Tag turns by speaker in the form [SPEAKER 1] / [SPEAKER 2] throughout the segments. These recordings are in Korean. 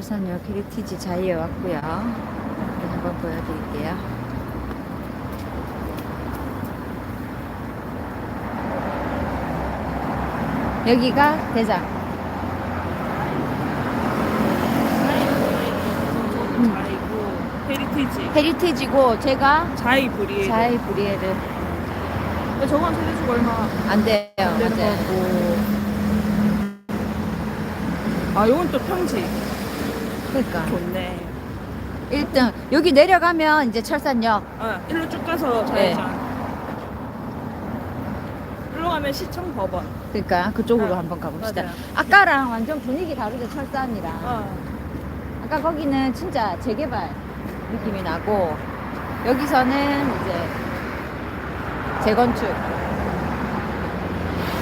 [SPEAKER 1] 철산역 헤리티지 자이에 왔고요. 이렇게 한번 보여드릴게요. 여기가 대장.
[SPEAKER 2] 자이고 헤리티지
[SPEAKER 1] 헤리티지고 제가
[SPEAKER 2] 자이 브리에
[SPEAKER 1] 자이 브리에르
[SPEAKER 2] 저건 세대수가 얼마
[SPEAKER 1] 안 돼요.
[SPEAKER 2] 안 되는
[SPEAKER 1] 맞아요.
[SPEAKER 2] 거고 아 요건 또 평지
[SPEAKER 1] 그러니까
[SPEAKER 2] 좋네
[SPEAKER 1] 1등 여기 내려가면 이제 철산역
[SPEAKER 2] 어, 일로 쭉 가서
[SPEAKER 1] 네.
[SPEAKER 2] 자이장 일로 가면 시청 법원
[SPEAKER 1] 그러니까 그쪽으로
[SPEAKER 2] 아,
[SPEAKER 1] 한번 가봅시다.
[SPEAKER 2] 맞아요.
[SPEAKER 1] 아까랑 완전 분위기 다르죠 철산이랑.
[SPEAKER 2] 어.
[SPEAKER 1] 아까 거기는 진짜 재개발 느낌이 나고 여기서는 이제 재건축.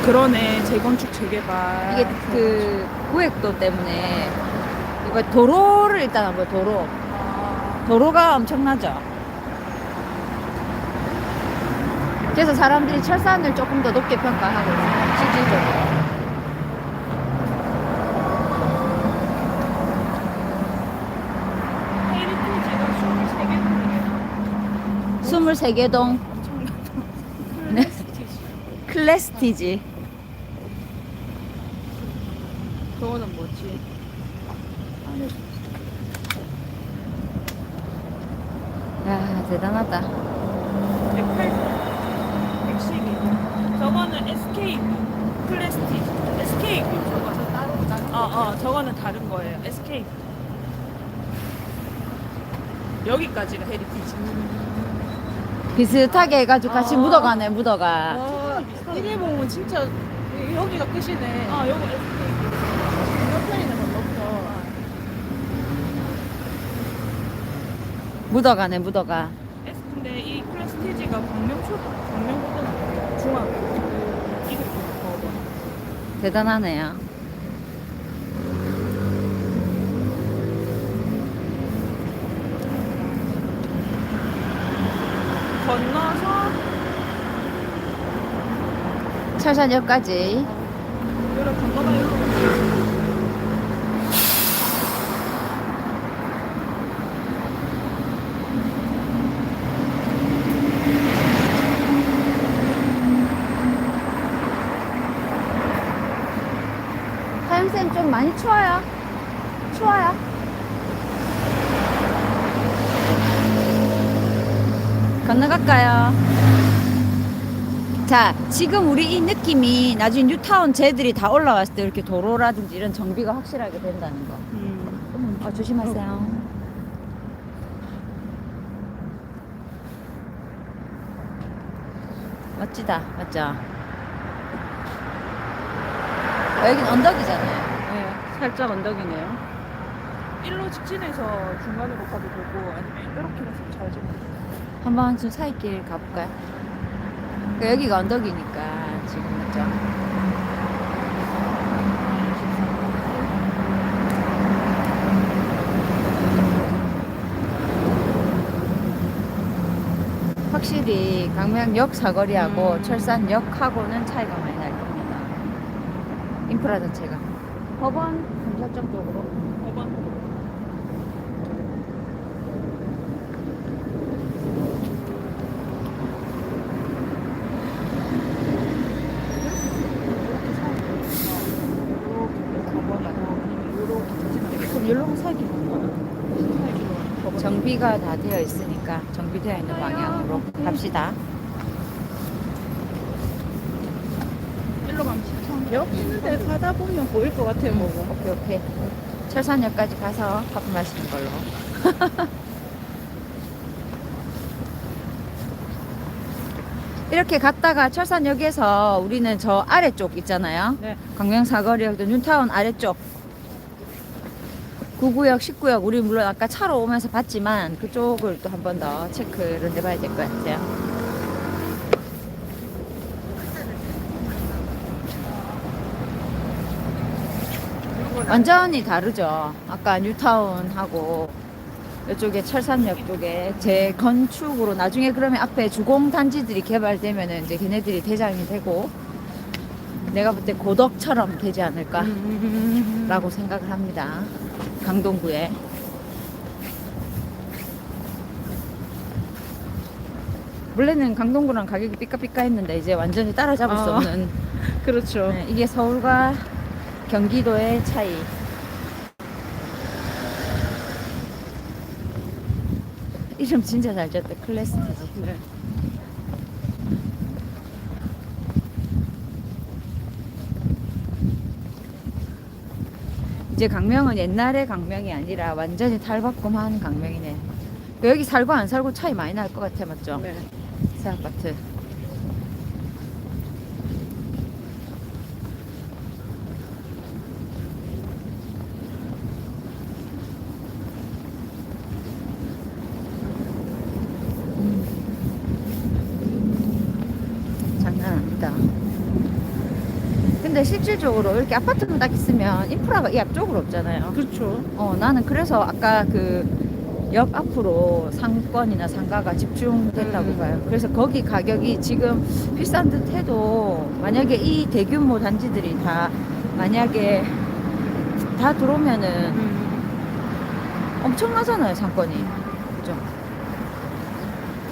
[SPEAKER 2] 그러네 재건축 재개발
[SPEAKER 1] 이게 그 구획도 때문에 이거 도로를 일단 한번 도로.
[SPEAKER 2] 아,
[SPEAKER 1] 도로가 엄청나죠. 그래서 사람들이 철산을 조금 더 높게 평가하고 있어요. 실질적으로.
[SPEAKER 2] 23개국이에요
[SPEAKER 1] 23개 동 네. 클래스티지.
[SPEAKER 2] 저거는 뭐지?
[SPEAKER 1] 야, 대단하다.
[SPEAKER 2] 108, 112. 저거는 SK 클래스티 SK 저거는 따로 어, 어, 저거는 다른 거예요. SK. 여기까지가 헤리티지.
[SPEAKER 1] 비슷하게 해가지고 같이
[SPEAKER 2] 아.
[SPEAKER 1] 묻어가네, 묻어가.
[SPEAKER 3] 아, 이래 보면 진짜 여기가 끝이네.
[SPEAKER 2] 아, 요거 SK.
[SPEAKER 3] 건너편이네, 건너편.
[SPEAKER 1] 묻어가네, 묻어가.
[SPEAKER 2] S 근데 이 클래스티지가 광명초 광명고등 중학 이거 거든.
[SPEAKER 1] 대단하네요.
[SPEAKER 2] 건너서
[SPEAKER 1] 철산역까지.
[SPEAKER 2] 이렇게 건너가 이
[SPEAKER 1] 많이 추워요. 추워요. 건너갈까요? 자, 지금 우리 이 느낌이 나중에 뉴타운 쟤들이 다 올라왔을 때 이렇게 도로라든지 이런 정비가 확실하게 된다는 거.
[SPEAKER 2] 음.
[SPEAKER 1] 어, 조심하세요. 멋지다, 맞죠? 어, 여긴 언덕이잖아요.
[SPEAKER 2] 네, 살짝 언덕이네요. 일로 직진해서 중간으로 가도 되고 아니면 이렇게 가서 좌회전.
[SPEAKER 1] 한번 좀 사이길 가볼까요? 그러니까 여기가 언덕이니까 지금 맞죠? 확실히 강명역 사거리하고
[SPEAKER 2] 음.
[SPEAKER 1] 철산역하고는 차이가 많이 날 겁니다. 인프라 자체가. 법원 검찰청 쪽으로.
[SPEAKER 2] 5번.
[SPEAKER 1] 그럼 여기로 사기 정비가 다 되어 있으니까 정비되어 있는 방향으로 갑시다.
[SPEAKER 2] 일로 시청.
[SPEAKER 3] 여기는데 가다 보면 보일 것 같아, 뭐가.
[SPEAKER 1] 오케이 오케이. 철산역까지 가서 커피 마시는 걸로. 이렇게 갔다가 철산역에서 우리는 저 아래쪽 있잖아요.
[SPEAKER 2] 네.
[SPEAKER 1] 광명사거리역 뉴타운 아래쪽 9구역, 10구역 우리 물론 아까 차로 오면서 봤지만 그쪽을 또 한 번 더 체크를 해봐야 될 것 같아요. 완전히 다르죠. 아까 뉴타운하고 이쪽에 철산역 쪽에 재건축으로 나중에 그러면 앞에 주공 단지들이 개발되면은 이제 걔네들이 대장이 되고 내가 볼 때 고덕처럼 되지 않을까라고 생각을 합니다. 강동구에. 원래는 강동구랑 가격이 삐까삐까 했는데 이제 완전히 따라잡을 수
[SPEAKER 3] 아.
[SPEAKER 1] 없는
[SPEAKER 3] 그렇죠.
[SPEAKER 1] 네, 이게 서울과 경기도의 차이. 이름 진짜 잘 지었다. 클래스티지.
[SPEAKER 3] 네.
[SPEAKER 1] 이제 강명은 옛날의 강명이 아니라 완전히 탈바꿈한 강명이네. 여기 살고 안 살고 차이 많이 날 것 같아, 맞죠?
[SPEAKER 3] 네.
[SPEAKER 1] 새 아파트. 음. 장난 아니다. 근데 실질적으로 이렇게 아파트만 딱 있으면 인프라가 이 앞쪽으로 없잖아요.
[SPEAKER 3] 그렇죠.
[SPEAKER 1] 어, 나는 그래서 아까 그 역 앞으로 상권이나 상가가 집중된다고
[SPEAKER 3] 음.
[SPEAKER 1] 봐요. 그래서 거기 가격이 지금 비싼 듯 해도 만약에 이 대규모 단지들이 다 만약에 다 들어오면은
[SPEAKER 3] 음.
[SPEAKER 1] 엄청나잖아요, 상권이. 그죠?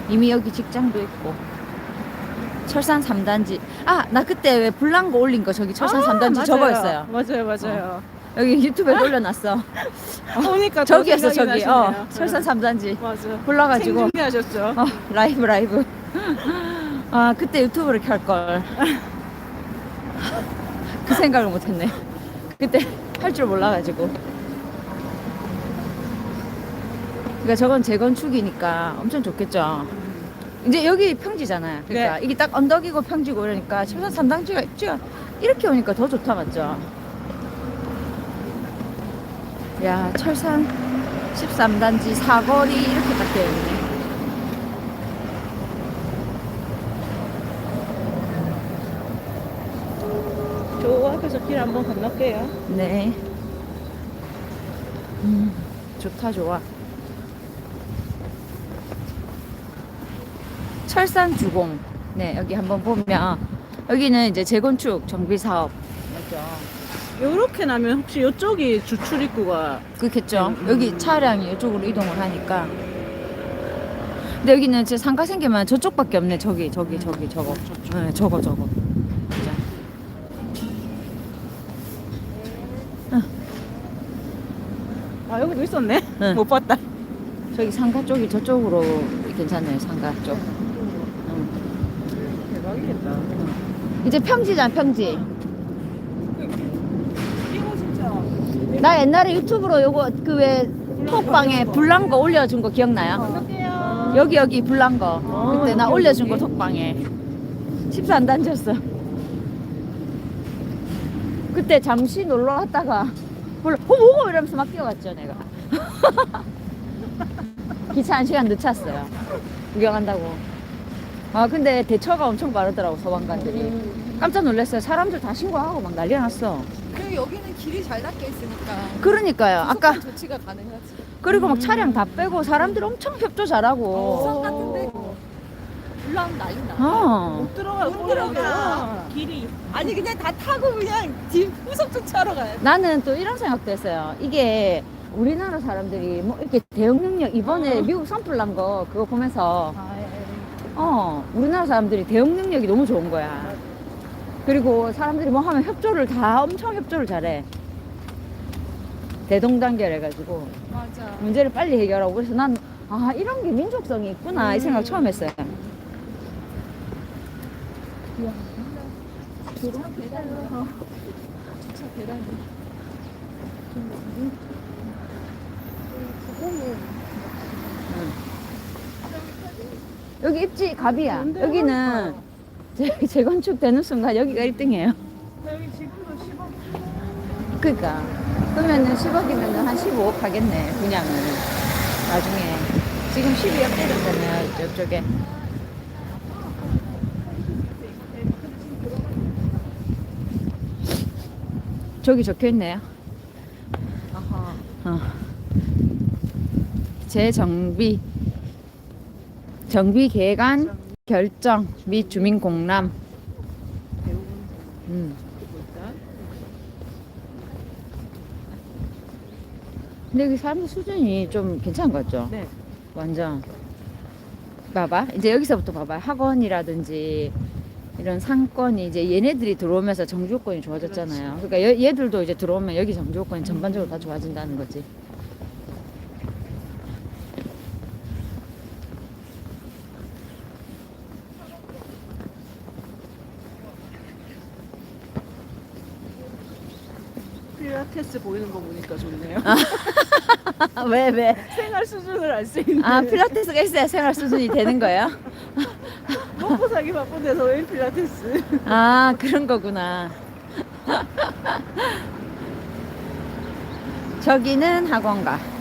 [SPEAKER 1] 이미 여기 직장도 있고. 철산 3단지. 아, 나 그때 왜 불난거 올린 거 저기 철산
[SPEAKER 3] 아,
[SPEAKER 1] 3단지
[SPEAKER 3] 맞아요.
[SPEAKER 1] 저거였어요.
[SPEAKER 3] 맞아요, 맞아요.
[SPEAKER 1] 여기 유튜브에 올려놨어.
[SPEAKER 3] 보니까 더
[SPEAKER 1] 저기였어,
[SPEAKER 3] 생각이
[SPEAKER 1] 저기. 어,
[SPEAKER 3] 나시네요.
[SPEAKER 1] 철산 3단지.
[SPEAKER 3] 맞아.
[SPEAKER 1] 불러가지고.
[SPEAKER 3] 생중계하셨죠?
[SPEAKER 1] 어, 라이브 라이브. 아 그때 유튜브를 켤 걸. 그 생각을 못했네. 그때 할 줄 몰라가지고. 그러니까 저건 재건축이니까 엄청 좋겠죠. 이제 여기 평지잖아요. 그러니까
[SPEAKER 3] 네.
[SPEAKER 1] 이게 딱 언덕이고 평지고 그러니까 철산 3단지가 입지가 이렇게 오니까 더 좋다 맞죠? 야 철산 13단지 사거리 이렇게 딱 되어 있네.
[SPEAKER 3] 저 앞에서 길 한번 건널게요.
[SPEAKER 1] 네. 음, 좋다, 좋아. 철산 주공. 네, 여기 한번 보면, 여기는 이제 재건축 정비 사업. 맞죠?
[SPEAKER 3] 요렇게 나면 혹시 이쪽이 주출 입구가
[SPEAKER 1] 그렇겠죠.
[SPEAKER 3] 음.
[SPEAKER 1] 여기 차량이 이쪽으로 이동을 하니까. 근데 여기는 제 상가 생기면 저쪽밖에 없네. 저기, 저기, 저기, 저거. 네, 저거, 저거.
[SPEAKER 3] 아 여기도 있었네.
[SPEAKER 1] 응.
[SPEAKER 3] 못 봤다.
[SPEAKER 1] 저기 상가 쪽이 저쪽으로 괜찮네요. 상가 쪽. 응.
[SPEAKER 3] 대박이겠다.
[SPEAKER 1] 이제 평지잖아, 평지.
[SPEAKER 3] 이거 진짜.
[SPEAKER 1] 나 옛날에 유튜브로 요거 그 왜 톡방에 불난 거 올려준 거 기억나요?
[SPEAKER 3] 건널게요.
[SPEAKER 1] 여기 여기 불난 거
[SPEAKER 3] 아,
[SPEAKER 1] 그때 나
[SPEAKER 3] 여기,
[SPEAKER 1] 올려준 거
[SPEAKER 3] 여기?
[SPEAKER 1] 톡방에 14단지였어 그때 잠시 놀러 갔다가 몰라 어 뭐고 이러면서 막 뛰어갔죠 내가 기차 한 시간 늦췄어요 구경한다고 아 근데 대처가 엄청 빠르더라고 소방관들이 깜짝 놀랐어요 사람들 다 신고하고 막 난리 났어
[SPEAKER 4] 그리고 여기는 길이 잘 닦여 있으니까
[SPEAKER 1] 그러니까요 아까
[SPEAKER 4] 조치가 가능하지.
[SPEAKER 1] 그리고 막 차량 다 빼고 사람들 엄청 협조 잘하고.
[SPEAKER 4] 부산 같은데 올라오면 난리 나.
[SPEAKER 1] 어.
[SPEAKER 3] 못 들어가.
[SPEAKER 4] 못 들어가.
[SPEAKER 3] 길이.
[SPEAKER 4] 아니 그냥 다 타고 그냥 뒷 후속 주차하러 가야 돼.
[SPEAKER 1] 나는 또 이런 생각도 했어요. 이게 우리나라 사람들이 뭐 이렇게 대응 능력 이번에 미국 선풀 난거 그거 보면서 어 우리나라 사람들이 대응 능력이 너무 좋은 거야. 그리고 사람들이 뭐 하면 협조를 다 엄청 협조를 잘해. 대동단결 해가지고
[SPEAKER 4] 맞아.
[SPEAKER 1] 문제를 빨리 해결하고 그래서 난 아 이런 게 민족성이 있구나 이 생각 처음 했어요.
[SPEAKER 4] 주차 계단.
[SPEAKER 1] 여기 입지 갑이야. 여기는 재- 재건축 되는 순간 여기가 1등이에요.
[SPEAKER 3] 여기 지금도 10억.
[SPEAKER 1] 그니까. 그러면은 10억이면은 한 15억 하겠네, 분양은. 나중에. 지금 12억 때렸잖아요, 저쪽에. 저기 적혀 있네요.
[SPEAKER 4] 아하.
[SPEAKER 1] 어. 재정비. 정비 계획안 결정 및 주민 공람. 음. 근데 사람들 수준이 좀 괜찮은 것 같죠?
[SPEAKER 3] 네.
[SPEAKER 1] 완전. 봐봐. 이제 여기서부터 봐봐. 학원이라든지 이런 상권이 이제 얘네들이 들어오면서 정주권이 좋아졌잖아요. 그러니까 얘, 얘들도 이제 들어오면 여기 정주권이 전반적으로 다 좋아진다는 거지.
[SPEAKER 3] 필라테스 보이는 거 보니까 좋네요.
[SPEAKER 1] 왜, 왜?
[SPEAKER 3] 생활 수준을 알 수 있는.
[SPEAKER 1] 아, 필라테스가 있어야 생활 수준이 되는 거예요?
[SPEAKER 3] 먹고 사기 바쁜 데서 왜 필라테스?
[SPEAKER 1] 아, 그런 거구나. 저기는 학원가.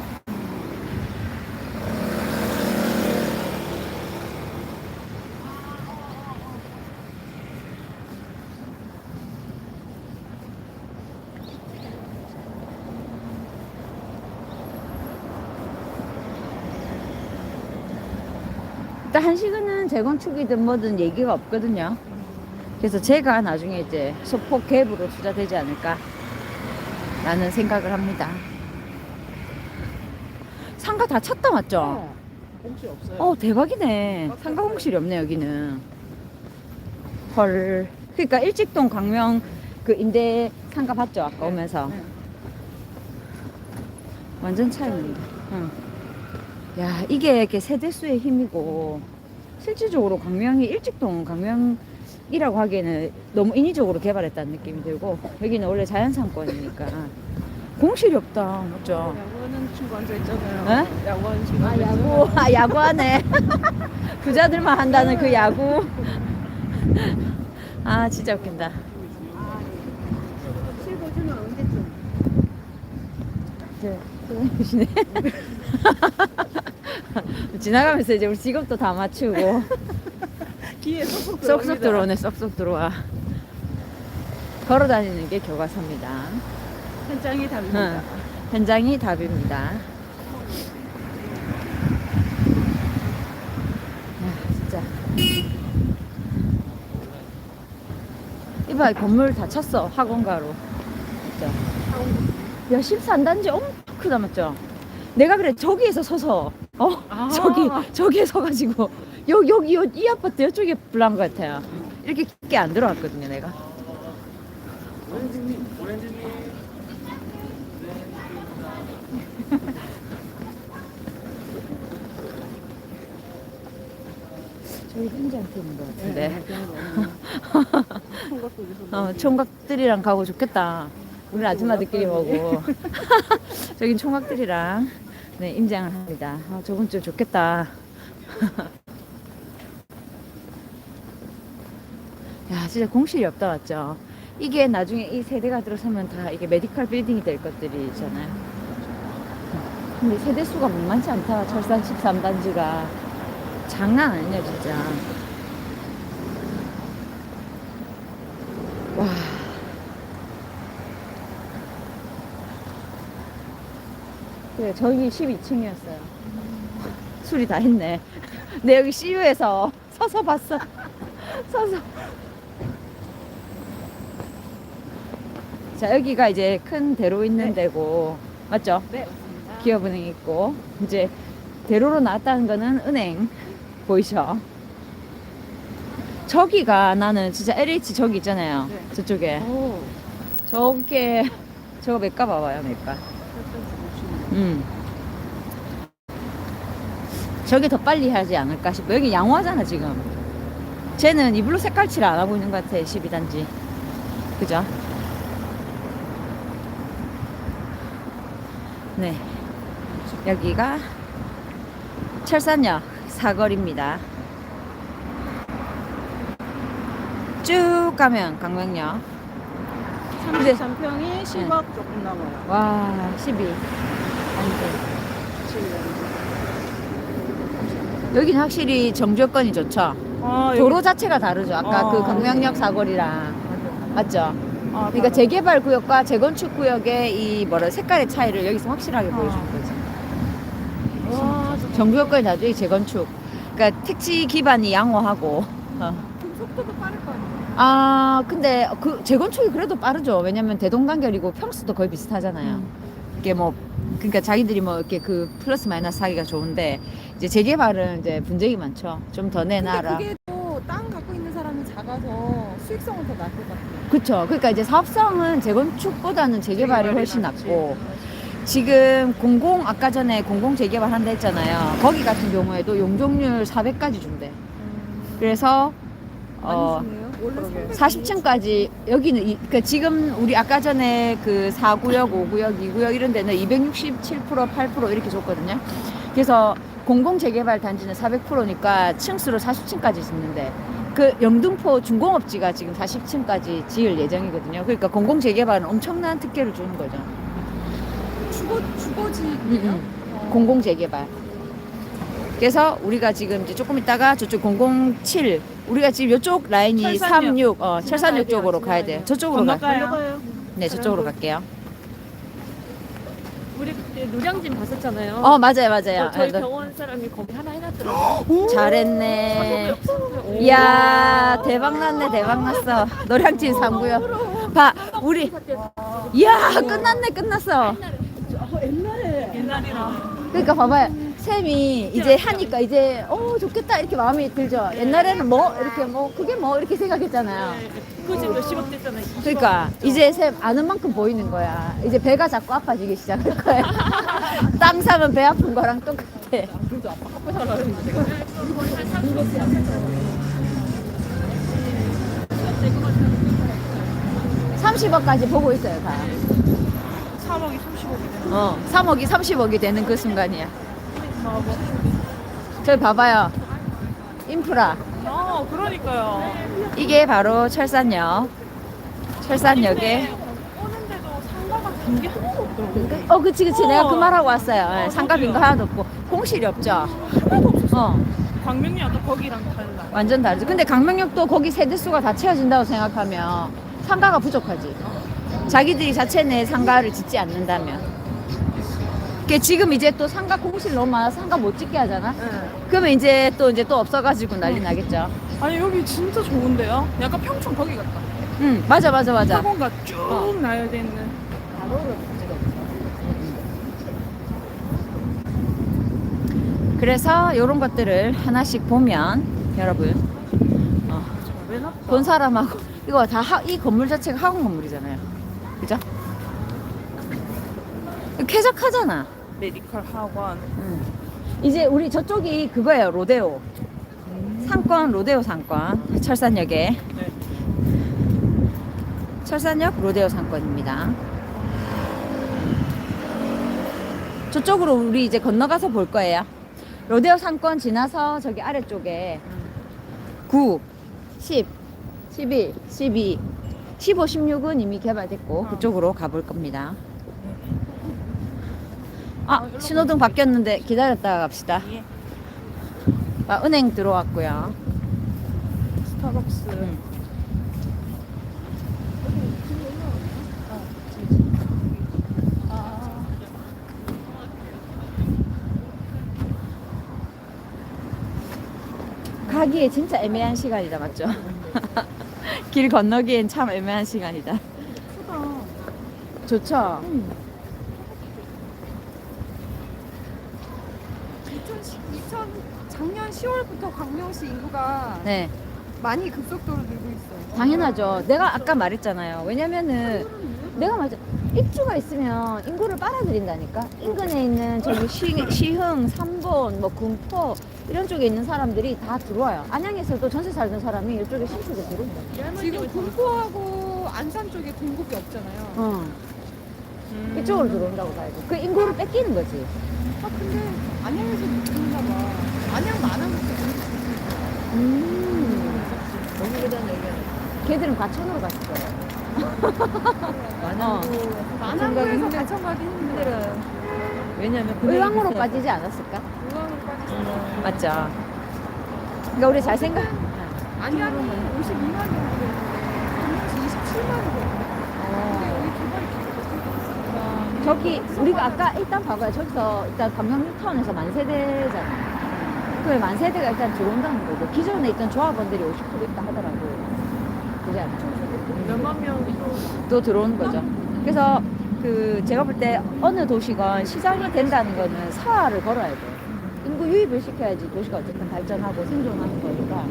[SPEAKER 1] 한식은 재건축이든 뭐든 얘기가 없거든요. 그래서 제가 나중에 이제 소폭 갭으로 투자되지 않을까 라는 생각을 합니다. 상가 다 찼다 맞죠?
[SPEAKER 3] 혹시 없어요?
[SPEAKER 1] 어 대박이네. 상가 공실이 없네 여기는. 헐. 그러니까 일직동 광명 그 임대 상가 봤죠 아까 오면서.
[SPEAKER 3] 네.
[SPEAKER 1] 완전 차이입니다. 응. 야 이게 이렇게 세대수의 힘이고 실질적으로 광명이 일직동 광명이라고 하기에는 너무 인위적으로 개발했다는 느낌이 들고 여기는 원래 자연상권이니까 공실이 없다 맞죠?
[SPEAKER 3] 야구하는 친구 앉아 있잖아요.
[SPEAKER 1] 네?
[SPEAKER 3] 야구하는 친구
[SPEAKER 1] 아 야구.
[SPEAKER 3] 아
[SPEAKER 1] 야구하네 부자들만 한다는 그 야구 아 진짜 웃긴다
[SPEAKER 3] 실거주는 언제쯤?
[SPEAKER 1] 이제 소장님이시네 지나가면서 이제 우리 직업도 다 맞추고
[SPEAKER 3] 귀에 쏙쏙.
[SPEAKER 1] 들어오네 쏙쏙 들어와 걸어 다니는 게 교과서입니다
[SPEAKER 3] 현장이 답입니다.
[SPEAKER 1] 응. 현장이 답입니다 야 진짜 이봐 이 건물 다 찼어 학원가로 진짜 야 13단지 엄청 크다 맞죠? 내가 그래 저기에서 서서 어?
[SPEAKER 3] 아.
[SPEAKER 1] 저기 저기에 서가지고. 여기 여기 요- 이 아파트 이쪽에 불난 것 같아요. 이렇게 깊게 안 들어왔거든요 내가. 저희 현지한테 있는 것 같은데.
[SPEAKER 3] 총각 속에서
[SPEAKER 1] 어, 총각들이랑 가고 좋겠다. 우리 아줌마들끼리 보고. 저긴 총각들이랑 네, 임장을 합니다. 아, 저번 주 좋겠다. 야, 진짜 공실이 없다, 맞죠? 이게 나중에 이 세대가 들어서면 다 이게 메디컬 빌딩이 될 것들이잖아요. 근데 세대 수가 만만치 않다. 철산 13단지가. 장난 아니야, 진짜. 그래, 저기 12층이었어요. 술이 다 했네. 내 여기 CU에서 서서 봤어. 서서. 자, 여기가 이제 큰 대로 있는
[SPEAKER 3] 네.
[SPEAKER 1] 데고, 맞죠?
[SPEAKER 3] 네 맞습니다.
[SPEAKER 1] 기업은행 있고, 이제 대로로 나왔다는 거는 은행. 보이죠? 저기가 나는 진짜 LH 저기 있잖아요.
[SPEAKER 3] 네.
[SPEAKER 1] 저쪽에.
[SPEAKER 3] 오.
[SPEAKER 1] 저게 저거 몇가 봐봐요 몇 가 음. 저게 더 빨리 하지 않을까 싶어 여기 양호하잖아 지금. 쟤는 이불로 색깔칠을 안 하고 있는 것 같아 12단지. 그죠? 네. 여기가 철산역 사거리입니다. 쭉 가면 강명역. 근데-
[SPEAKER 3] 33평이 10억 조금 넘어요.
[SPEAKER 1] 와 12. 완전. 여기는 확실히 정조건이 좋죠.
[SPEAKER 3] 아,
[SPEAKER 1] 도로 자체가 다르죠. 아까
[SPEAKER 3] 어.
[SPEAKER 1] 그 강명역 사거리랑 맞죠.
[SPEAKER 3] 아,
[SPEAKER 1] 그러니까 재개발 구역과 재건축 구역의 이 뭐라 색깔의 차이를 여기서 확실하게
[SPEAKER 3] 어.
[SPEAKER 1] 보여주는 거지.
[SPEAKER 3] 와, 저
[SPEAKER 1] 정조건이 다르죠. 이 재건축. 그러니까 택지 기반이 양호하고. 어.
[SPEAKER 3] 속도도 빠를 거 아니에요.
[SPEAKER 1] 아 근데 그 재건축이 그래도 빠르죠. 왜냐면 대동단결이고 평수도 거의 비슷하잖아요.
[SPEAKER 3] 음.
[SPEAKER 1] 이게 뭐 그러니까 자기들이 뭐 이렇게 그 플러스 마이너스 하기가 좋은데 이제 재개발은 이제 분쟁이 많죠. 좀더
[SPEAKER 4] 근데
[SPEAKER 1] 내놔라.
[SPEAKER 4] 그게 또 땅 갖고 있는 사람이 작아서 수익성은 더 나을 것 같아.
[SPEAKER 1] 그렇죠. 그러니까 이제 사업성은 재건축보다는 재개발이 훨씬 낫고 지금 공공 아까 전에 공공 재개발 한다 했잖아요. 거기 같은 경우에도 용적률 400까지 준대. 그래서 어
[SPEAKER 4] 많이 주네요. 원래
[SPEAKER 1] 40층까지 여기는 이, 그러니까 지금 우리 아까 전에 그 4구역, 5구역, 2구역 이런 데는 267% 8% 이렇게 줬거든요. 그래서 공공 재개발 단지는 400%니까 층수로 40층까지 짓는데 그 영등포 중공업지가 지금 40층까지 지을 예정이거든요. 그러니까 공공 재개발은 엄청난 특혜를 주는 거죠.
[SPEAKER 4] 주거 주거지.
[SPEAKER 1] 음, 음. 공공 재개발. 그래서 우리가 지금 이제 조금 있다가 저쪽 007 우리가 지금 이쪽 라인이
[SPEAKER 2] 철산역.
[SPEAKER 1] 36 어, 철산역 쪽으로 가야 돼요. 저쪽으로 가.
[SPEAKER 2] 건너가요.
[SPEAKER 1] 네, 저쪽으로 갈게요.
[SPEAKER 5] 우리 그때 노량진 봤었잖아요.
[SPEAKER 1] 어, 맞아요, 맞아요.
[SPEAKER 5] 어, 저희
[SPEAKER 1] 아, 너-
[SPEAKER 5] 병원 사람이 거기 하나 해놨더라고요.
[SPEAKER 1] 잘했네. 이야, 대박 났네, 대박 났어. 노량진 3구요. 봐, 우리. 이야, 끝났네, 끝났어.
[SPEAKER 2] 옛날이랑
[SPEAKER 1] 그러니까 봐봐요. 쌤이 이제 하니까 이제, 어, 좋겠다, 이렇게 마음이 들죠. 옛날에는 뭐, 이렇게 뭐, 그게 뭐, 이렇게 생각했잖아요.
[SPEAKER 5] 그지 몇십억 됐잖아요.
[SPEAKER 1] 그러니까 이제 쌤 아는 만큼 보이는 거야. 이제 배가 자꾸 아파지기 시작할 거야. 땀 사면 배 아픈 거랑 똑같아.
[SPEAKER 4] 그래도 아빠 학교 살라 내가
[SPEAKER 1] 30억까지 보고 있어요, 다.
[SPEAKER 2] 3억이 30억이
[SPEAKER 1] 어, 3억이 30억이 되는 그 순간이야. 저기 봐봐요. 인프라.
[SPEAKER 2] 아 그러니까요
[SPEAKER 1] 이게 바로 철산역. 철산역에.
[SPEAKER 2] 오는데도 상가가 빈게 하나도 없더라고요
[SPEAKER 1] 어, 그치, 그치. 내가 그
[SPEAKER 2] 어.
[SPEAKER 1] 말하고 왔어요. 예,
[SPEAKER 2] 어,
[SPEAKER 1] 상가 빈거
[SPEAKER 2] 저도요.
[SPEAKER 1] 하나도 없고. 공실이 없죠.
[SPEAKER 2] 하나도 없었어
[SPEAKER 1] 어,
[SPEAKER 2] 광명리 아까 거기랑 달라
[SPEAKER 1] 완전 다르죠. 근데 강명역도 거기 세대수가 다 채워진다고 생각하면 상가가 부족하지. 자기들이 자체 내 상가를 짓지 않는다면. 그 지금 이제 또 상가 공실 너무 많아서 상가 못 짓게 하잖아. 그러면 이제 또 이제 또 없어가지고 난리 나겠죠.
[SPEAKER 2] 아니 여기 진짜 좋은데요? 약간 평촌 거기 같다
[SPEAKER 1] 응, 맞아, 맞아, 맞아.
[SPEAKER 2] 학원가 쭉 나열돼 있는
[SPEAKER 1] 그래서 이런 것들을 하나씩 보면 여러분 어, 본 사람하고 이거 다 이 건물 자체가 학원 건물이잖아요. 그죠? 쾌적하잖아.
[SPEAKER 2] 메디컬 학원
[SPEAKER 1] 음. 이제 우리 저쪽이 그거예요. 로데오. 상권 로데오 상권 철산역에
[SPEAKER 2] 네.
[SPEAKER 1] 철산역 로데오 상권입니다. 저쪽으로 우리 이제 건너가서 볼 거예요. 로데오 상권 지나서 저기 아래쪽에 9, 10, 11, 12, 15, 16은 이미 개발됐고 그쪽으로 가볼 겁니다. 아, 신호등 바뀌었는데 기다렸다가 갑시다.
[SPEAKER 2] 예.
[SPEAKER 1] 아, 은행 들어왔고요.
[SPEAKER 2] 스타벅스
[SPEAKER 1] 음. 가기에 진짜 애매한 시간이다, 맞죠? 길 건너기엔 참 애매한 시간이다. 좋죠?
[SPEAKER 4] 2010, 10월부터 광명시 인구가
[SPEAKER 1] 네,
[SPEAKER 4] 많이 급속도로 늘고 있어요.
[SPEAKER 1] 당연하죠. 내가 아까 말했잖아요. 왜냐면은 내가 말했 입주가 있으면 인구를 빨아들인다니까. 인근에 있는 저기 시, 시흥, 삼본, 뭐 군포 이런 쪽에 있는 사람들이 다 들어와요. 안양에서도 전세 살던 사람이 이쪽에 신축에 들어온다.
[SPEAKER 4] 지금 군포하고 안산 쪽에 공급이 없잖아요.
[SPEAKER 1] 어,
[SPEAKER 2] 음.
[SPEAKER 1] 이쪽으로 들어온다고 봐야지. 그 인구를 뺏기는 거지.
[SPEAKER 4] 아 근데 안양에서 못 들었나 봐. 안양 많아서
[SPEAKER 1] 음. 걔들은 과천으로 갔을 거예요. 어.
[SPEAKER 4] 많아서 가천 가기 힘들어요.
[SPEAKER 5] 왜냐면
[SPEAKER 1] 의왕으로 빠지지 않았을까?
[SPEAKER 4] 의왕으로 빠지잖아.
[SPEAKER 1] 맞죠. 그러니까 우리 잘 생각.
[SPEAKER 4] 안양은 52만 정도 광명시 27만이거든요. 근데 여기 개발이 계속 있으니까
[SPEAKER 1] 저기 우리가 아까 일단 봐봐요. 저기서 일단 감명뉴타운에서 만세대잖아. 그 만세대가 일단 들어온다는 거고 기존에 있던 조합원들이 50% 있다 하더라고. 그지?
[SPEAKER 2] 몇만 명이
[SPEAKER 1] 또 들어오는 거죠. 그래서 그 제가 볼 때 어느 도시건 시장이 된다는 거는 사활을 걸어야 돼. 인구 유입을 시켜야지 도시가 어쨌든 발전하고 생존하는 거니까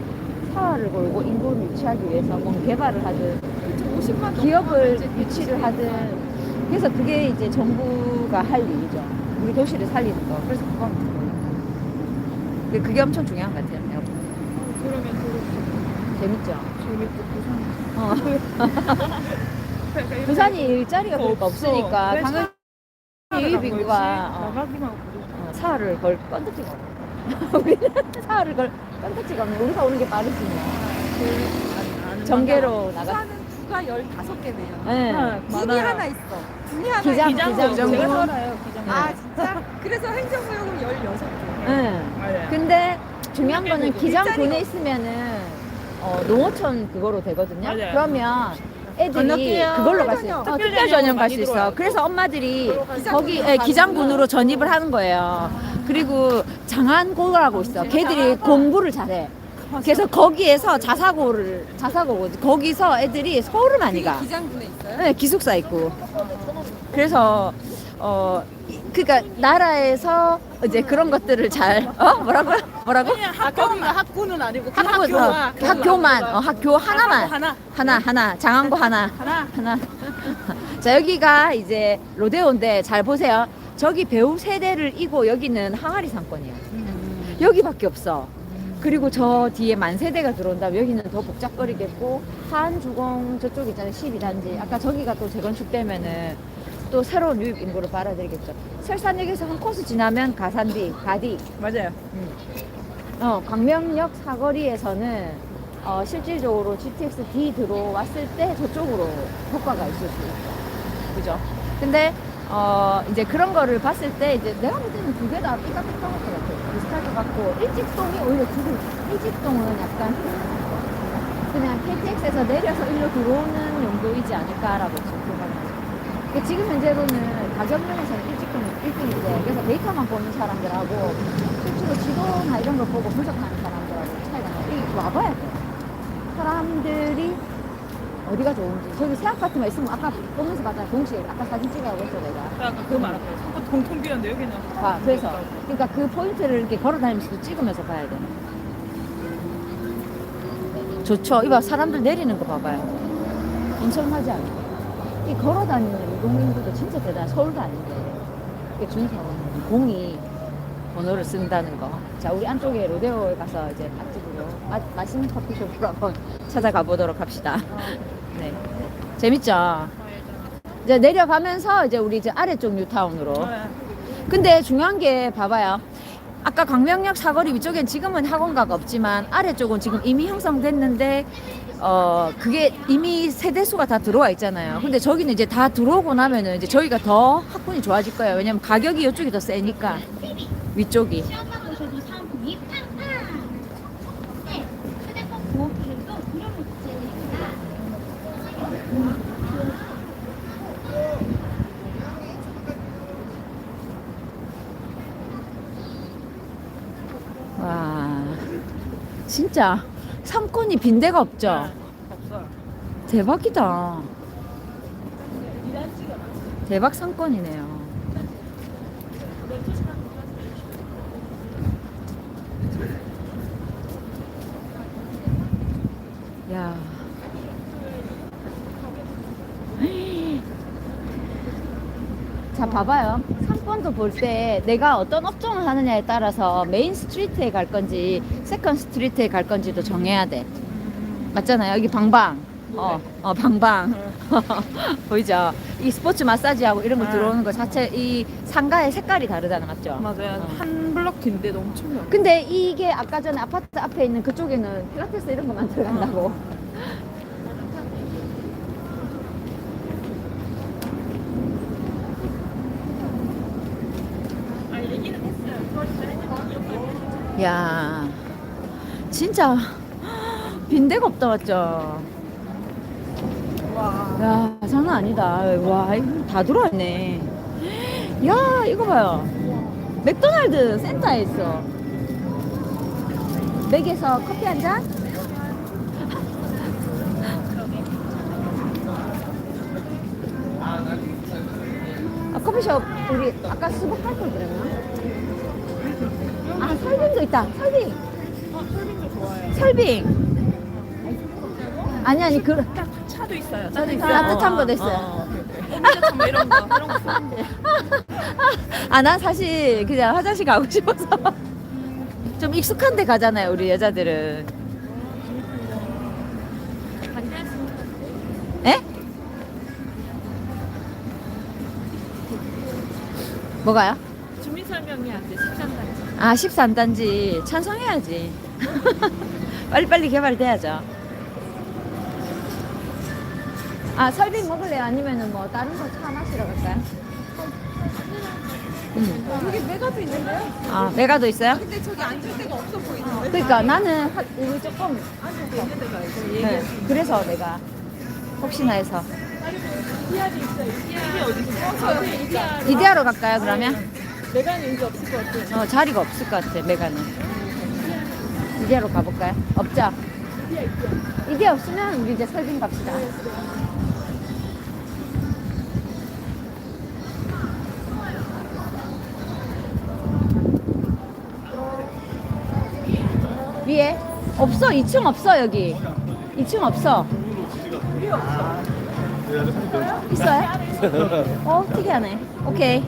[SPEAKER 1] 사활을 걸고 인구를 유치하기 위해서 뭐 개발을 하든
[SPEAKER 3] 50만
[SPEAKER 1] 기업을 유치를 하든 그래서 그게 이제 정부가 할 일이죠. 우리 도시를 살리는 거. 그래서 그건 근데 그게 엄청 중요한 것 같아요. 내가 볼 때.
[SPEAKER 3] 그러면 그
[SPEAKER 1] 재밌죠.
[SPEAKER 3] 재밌고 부산
[SPEAKER 1] 어. 부산이 일자리가 그러니까. 없으니까
[SPEAKER 2] 왜
[SPEAKER 1] 당연히 유입 인구가 어. 어, 사활을 걸 없어. 우리는 사활을 걸 건덕지가 없는 우리가 오는 게 빠르지 뭐. 전개로 나가.
[SPEAKER 4] 부산은 부가 15개네요.
[SPEAKER 1] 네.
[SPEAKER 4] 군이
[SPEAKER 2] 많아요.
[SPEAKER 4] 하나 있어. 하나
[SPEAKER 1] 기장. 기장,
[SPEAKER 2] 제가
[SPEAKER 1] 기장구.
[SPEAKER 2] 살아요 기장구.
[SPEAKER 4] 아, 진짜? 그래서 행정구역은 16개.
[SPEAKER 1] 응.
[SPEAKER 2] 맞아요.
[SPEAKER 1] 근데 중요한 거는
[SPEAKER 2] 일자리가
[SPEAKER 1] 기장군에 있으면은 어, 농어촌 그거로 되거든요.
[SPEAKER 2] 맞아요.
[SPEAKER 1] 그러면 애들이
[SPEAKER 3] 건너뛰어요.
[SPEAKER 1] 그걸로 갈 수 있어. 어,
[SPEAKER 2] 특별
[SPEAKER 1] 특별 전형
[SPEAKER 2] 전형으로
[SPEAKER 1] 갈수
[SPEAKER 2] 많이
[SPEAKER 1] 있어.
[SPEAKER 2] 들어와요.
[SPEAKER 1] 그래서 엄마들이 거기 예. 기장군으로 전입을 하는 거예요. 그리고 장안고라고 있어. 걔들이 공부를 잘해. 그래서 거기에서 자사고를 자사고고 거기서 애들이 서울을 많이 가.
[SPEAKER 4] 기장군에 있어요?
[SPEAKER 1] 네, 기숙사 있고. 그래서 어 이- 그러니까 나라에서 이제 그런 것들을 잘 어? 뭐라고요? 뭐라고?
[SPEAKER 2] 그냥 학교만 학구는 아니고 그
[SPEAKER 1] 학교,
[SPEAKER 2] 학교만
[SPEAKER 1] 어, 학교만 어, 학교 하나만.
[SPEAKER 2] 하나.
[SPEAKER 1] 하나 하나. 장안고 하나.
[SPEAKER 2] 하나.
[SPEAKER 1] 하나. 자 여기가 이제 로데오인데 잘 보세요. 저기 배우 세대를 이고 여기는 항아리 상권이에요. 여기밖에 없어. 그리고 저 뒤에 만세대가 들어온다면 여기는 더 복잡거리겠고 한주공 저쪽 있잖아요. 12단지. 아까 저기가 또 재건축되면은 또 새로운 유입 인구를 받아들이겠죠 설산역에서 한 코스 지나면 가산디 가디
[SPEAKER 2] 맞아요.
[SPEAKER 1] 어, 광명역 사거리에서는 어, 실질적으로 GTX D 들어왔을 때 저쪽으로 효과가 있을 수 있죠. 그죠? 근데 어, 이제 그런 거를 봤을 때 이제 내가 볼 때는 두 개 다 삐까삐까할 것 같아요. 비슷할 것 같고 일직동이 오히려 지금 일직동은 약간 그냥 KTX에서 내려서 일로 들어오는 용도이지 않을까라고 지금 지금 현재로는 가격 면에서는 일직동이 1등인데 그래서 데이터만 보는 사람들하고 실제로 지도나 이런 거 보고 분석하는 사람들하고 차이가 나요. 이 와봐야 돼. 사람들이 어디가 좋은지. 저기 새 아파트만 있으면 아까 보면서 봤잖아. 동시에 아까 사진 찍어가고 있어 내가.
[SPEAKER 2] 아까 그거 말할게요. 한번 동통 비었는데 여기는
[SPEAKER 1] 봐. 그래서 그러니까 그 포인트를 이렇게 걸어다니면서 찍으면서 봐야 돼. 좋죠. 이봐 사람들 내리는 거 봐봐요. 엄청나지 않아요? 이 걸어 다니는 이동인구도 진짜 대단. 서울도 아닌데 이게 준서 공이 번호를 쓴다는 거. 자 우리 안쪽에 로데오에 가서 이제 맛집으로 마, 맛있는 커피숍으로 한번 찾아가 보도록 합시다. 네. 재밌죠. 이제 내려가면서 이제 우리 이제 아래쪽 뉴타운으로.
[SPEAKER 2] 네.
[SPEAKER 1] 근데 중요한 게 봐봐요. 아까 광명역 사거리 위쪽엔 지금은 학원가가 없지만 아래쪽은 지금 이미 형성됐는데 어 그게 이미 세대 수가 다 들어와 있잖아요. 근데 저기는 이제 다 들어오고 나면은 이제 저희가 더 학군이 좋아질 거예요. 왜냐면 가격이 이쪽이 더 세니까 위쪽이. 진짜 상권이 빈대가 없죠.
[SPEAKER 2] 없어요.
[SPEAKER 1] 대박이다. 대박 상권이네요. 야. 자, 봐봐요. 상권도 볼 때 내가 어떤 업종을 하느냐에 따라서 메인 스트리트에 갈 건지 세컨 스트리트에 갈 건지도 정해야 돼. 맞잖아요. 여기 방방. 어, 어, 방방. 보이죠? 이 스포츠 마사지하고 이런 거
[SPEAKER 2] 아.
[SPEAKER 1] 들어오는 거 자체 이 상가의 색깔이 다르잖아. 맞죠?
[SPEAKER 2] 맞아요.
[SPEAKER 1] 어.
[SPEAKER 2] 한 블럭 긴데도 엄청 넓어.
[SPEAKER 1] 근데 이게 아까 전에 아파트 앞에 있는 그쪽에는 필라테스 이런 거만 들어간다고.
[SPEAKER 2] 했어요.
[SPEAKER 1] 야, 진짜 빈대가 없다 맞죠?
[SPEAKER 2] 와.
[SPEAKER 1] 야, 장난 아니다. 와, 이거 다 들어왔네. 야, 이거 봐요. 맥도날드 센터에 있어. 맥에서 커피 한 잔? 우리 아까 수박 갈걸 그랬나? 아 설빙도 있다. 설빙.
[SPEAKER 2] 어. 설빙.
[SPEAKER 1] 아니 아니
[SPEAKER 2] 그딱 차도 있어요.
[SPEAKER 1] 저도
[SPEAKER 2] 따뜻한
[SPEAKER 1] 따뜻한
[SPEAKER 2] 거.
[SPEAKER 1] 있어요.
[SPEAKER 2] 어, 오미자차 뭐 이런 거 이런 거 쓰는데.
[SPEAKER 1] 아난 사실 그냥 화장실 가고 싶어서 좀 익숙한 데 가잖아요 우리 여자들은. 에? 뭐가요?
[SPEAKER 5] 주민 설명이 안 돼. 13단지.
[SPEAKER 1] 아 13단지 찬성해야지. 빨리빨리 개발돼야죠. 아 설빙 먹을래요? 아니면은 뭐 다른 거 차 마시러 갈까요? 음.
[SPEAKER 3] 여기 메가도 있는데요?
[SPEAKER 1] 아 메가도 있어요?
[SPEAKER 3] 근데 저기 앉을 데가 없어 보이는데?
[SPEAKER 1] 그러니까 나는 하, 이거 조금 네, 그래서 내가 혹시나 해서 이디아로 갈까요 그러면?
[SPEAKER 5] 메가는 이제 없을 것 같아요.
[SPEAKER 1] 어, 자리가 없을 것 같아 메가는 이디아로 가볼까요? 없죠? 이디아 없으면 우리 이제 설빙 갑시다. 위에? 없어. 2층 없어 여기. 2층 없어. 있어요? 어 특이하네. 오케이